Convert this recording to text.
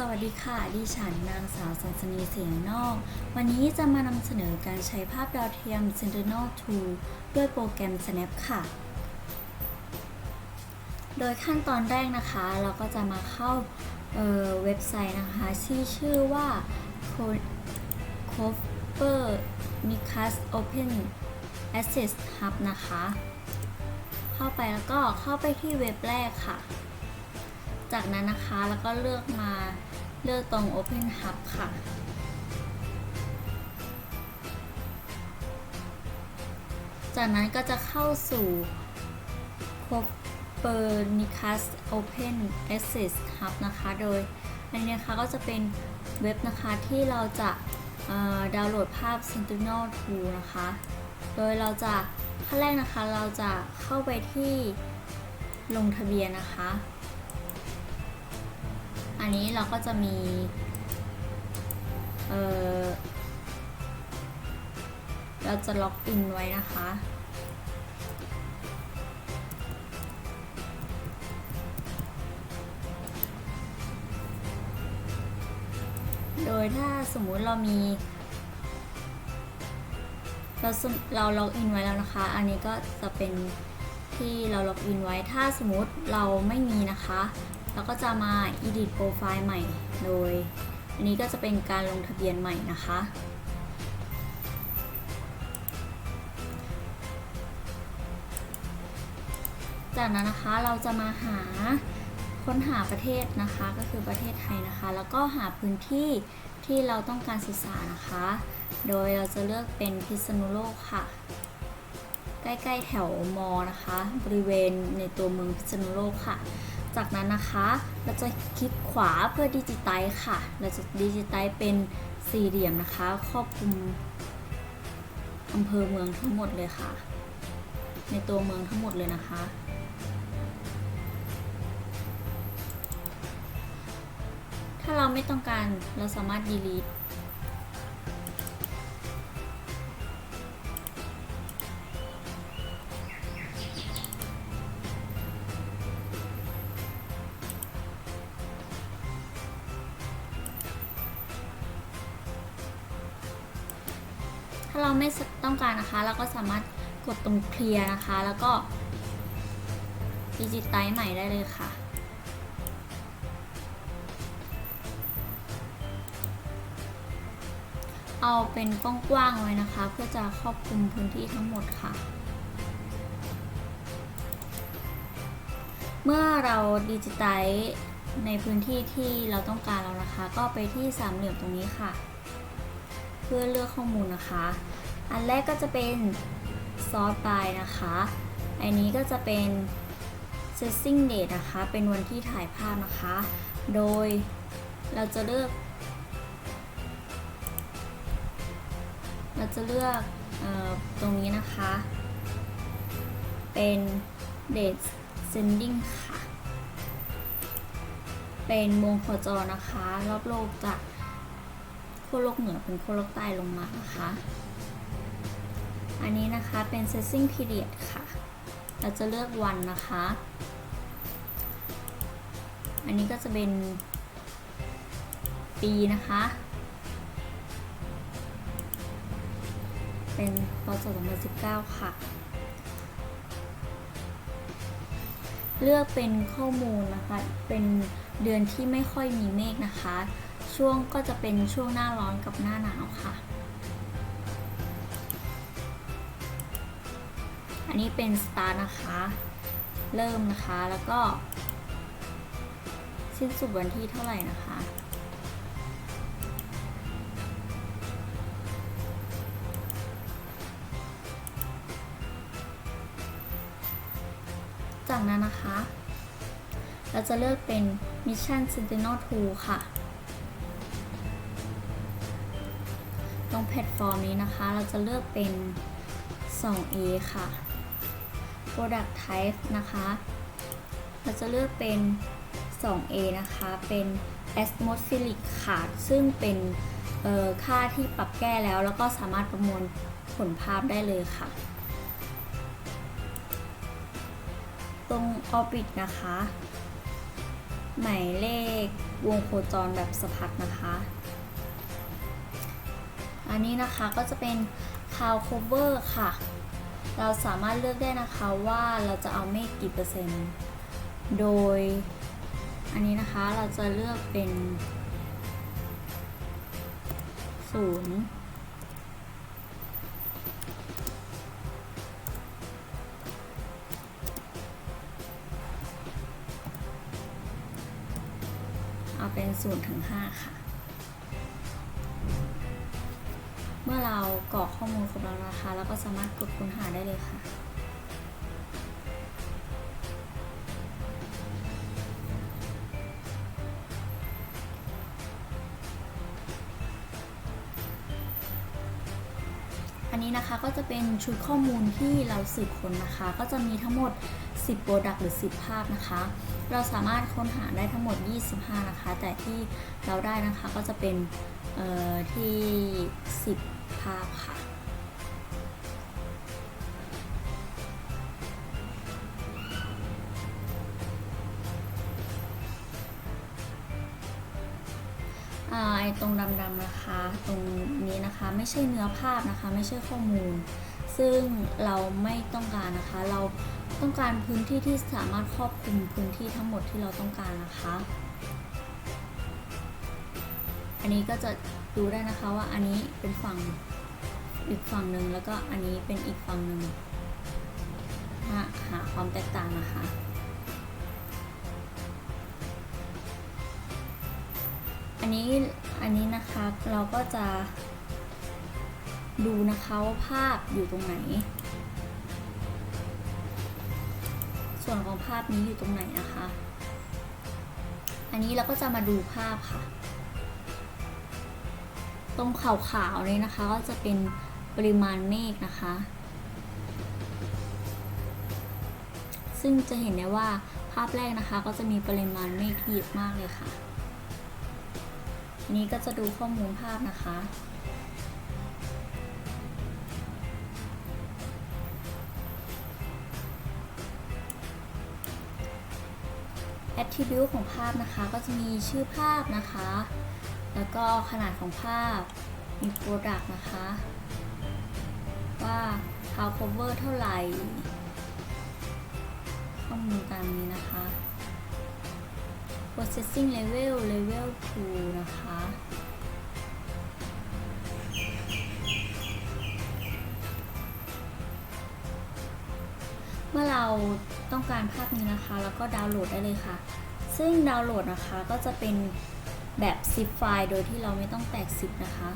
สวัสดีค่ะ ดิฉันนางสาวสันสนีเสียงนอก วันนี้จะมานำเสนอการใช้ภาพดาวเทียม Sentinel-2 ด้วยโปรแกรม Snap ค่ะ โดยขั้นตอนแรกนะคะ เราก็จะมาเข้าเเว็บไซต์นะคะที่ชื่อว่า Copernicus Open Access Hub นะคะ เข้าไปแล้วก็เข้าไปที่เว็บแรกค่ะ จากนั้นนะคะแล้วก็เลือกมาเลือกตรง Open Hub ค่ะ จากนั้นก็จะเข้าสู่ Copernicus Open Access Hub นะคะ โดยอันนี้นะคะก็จะเป็นเว็บนะคะที่เราจะดาวน์โหลดภาพ Sentinel-2 นะคะ โดยเราจะขั้นแรกนะคะเราจะเข้าไปที่ลงทะเบียนนะคะ อันนี้เราก็จะมีเออเราจะล็อกอินไว้นะคะ โดยถ้าสมมุติเรามี เราเราล็อกอินไว้แล้วนะคะ อันนี้ก็จะเป็นที่เราล็อกอินไว้ ถ้าสมมติเราไม่มีนะคะ เราก็จะมา edit profile ใหม่ โดย อันนี้ก็จะเป็นการลงทะเบียนใหม่นะคะ จากนั้นนะคะเราจะมาหาค้นหาประเทศนะคะก็คือประเทศไทยนะคะ แล้วก็หาพื้นที่ที่เราต้องการศึกษานะคะ โดยเราจะเลือกเป็นพิษณุโลกค่ะ ใกล้ ๆ แถวมอนะคะ บริเวณในตัวเมืองพิษณุโลกค่ะ จากนั้นนะคะเราจะคลิกขวาเพื่อดิจิไตค่ะ เราจะดิจิไตเป็นสี่เหลี่ยมนะคะ ครอบคลุมอำเภอเมืองทั้งหมดเลยค่ะ ในตัวเมืองทั้งหมดเลยนะคะ ถ้าเราไม่ต้องการเราสามารถ delete ถ้าเราไม่ต้องการนะคะ เราก็สามารถกดตรงเคลียร์นะคะ แล้วก็ดิจิตไตใหม่ได้เลยค่ะ เอาเป็นกว้างๆไว้นะคะ เพื่อจะครอบคลุมพื้นที่ทั้งหมดค่ะ เมื่อเราดิจิตไลซ์ในพื้นที่ที่เราต้องการแล้วนะคะ ก็ไปที่สามเหลี่ยมตรงนี้ค่ะ เพื่อเลือกข้อมูลนะคะ อันแรกก็จะเป็น sort by นะคะ อันนี้ก็จะเป็น setting date นะคะ เป็นวันที่ถ่ายภาพนะคะ โดยเราจะเลือก เราจะเลือกออตรงนี้นะคะ เป็น date sending ค่ะ เป็นวงโคจรนะคะ รอบโลกจาก วโลกเหนือเป็นขั้วโลกใต้ลงมานะคะ อันนี้นะคะเป็น setting period ค่ะ เราจะเลือกวันนะคะ อันนี้ก็จะเป็นปีนะคะ เป็นพศ2019 ค่ะ เลือกเป็นข้อมูลนะคะ เป็นเดือนที่ไม่ค่อยมีเมฆนะคะ ช่วงก็จะเป็นช่วงหน้าร้อนกับหน้าหนาวค่ะ อันนี้เป็น start นะคะ เริ่มนะคะแล้วก็ สิ้นสุดวันที่เท่าไหร่นะคะจากนั้นนะคะ เราจะเลือกเป็น Mission Sentinel-2 ค่ะ รงแพลตฟอร์มนี้นะคะ เราจะเลือกเป็น 2A ค่ะ Product Type นะคะ เราจะเลือกเป็น 2A นะคะ เป็น Atmospheric ค่ะ ซึ่งเป็นเอ่อค่าที่ปรับแก้แล้วแล้วก็สามารถประมวลผลภาพได้เลยค่ะ ตรง Orbit นะคะ หมายเลขวงโคจรแบบสะพัดนะคะ อันนี้นะคะก็จะเป็น cloud cover ค่ะ เราสามารถเลือกได้นะคะว่าเราจะเอาเมฆกี่เปอร์เซ็นต์ โดยอันนี้นะคะเราจะเลือกเป็นศูนย์เอาเป็น0ถึง5ค่ะ เมื่อเรากรอกข้อมูลครบแล้วนะคะเราก็สามารถกดค้นหาได้เลยค่ะ อันนี้นะคะก็จะเป็นชุดข้อมูลที่เราสืบค้นนะคะ ก็จะมีทั้งหมด 10 โปรดักต์หรือ 10 ภาพนะคะ เราสามารถค้นหาได้ทั้งหมด 25 นะคะ แต่ที่เราได้นะคะก็จะเป็นที่ 10าพค่ะ ไอตรงดำๆนะคะ ตรงนี้นะคะไม่ใช่เนื้อภาพนะคะ ไม่ใช่ข้อมูล ซึ่งเราไม่ต้องการนะคะ เราต้องการพื้นที่ที่สามารถครอบคลุมพื้นที่ทั้งหมดที่เราต้องการนะคะ อันนี้ก็จะดูได้นะคะว่าอันนี้เป็นฝั่ง อีกฝั่งหนึ่งแล้วก็อันนี้เป็นอีกฝั่งหนึ่งหาหาความแตกต่างนะคะอันนี้อันนี้นะคะเราก็จะดูนะคะว่าภาพอยู่ตรงไหน ส่วนของภาพนี้อยู่ตรงไหนนะคะ อันนี้เราก็จะมาดูภาพค่ะ ตรงขาวๆนี้นะคะก็จะเป็น ปริมาณเมฆนะคะ ซึ่งจะเห็นได้ว่าภาพแรกนะคะก็จะมีปริมาณเมฆที่เยอะมากเลยค่ะอันนี้ก็จะดูข้อมูลภาพนะคะ attribute ของภาพนะคะก็จะมีชื่อภาพนะคะ แล้วก็ขนาดของภาพ มี product นะคะ ว่า how cover เท่าไหร่ข้อมูลตามนี้นะคะ processing level level 2 นะคะ เมื่อเราต้องการภาพนี้นะคะ แล้วก็ดาวน์โหลดได้เลยค่ะ ซึ่งดาวน์โหลดนะคะก็จะเป็นแบบ zip ไฟล์โดยที่เราไม่ต้องแตก zip นะคะ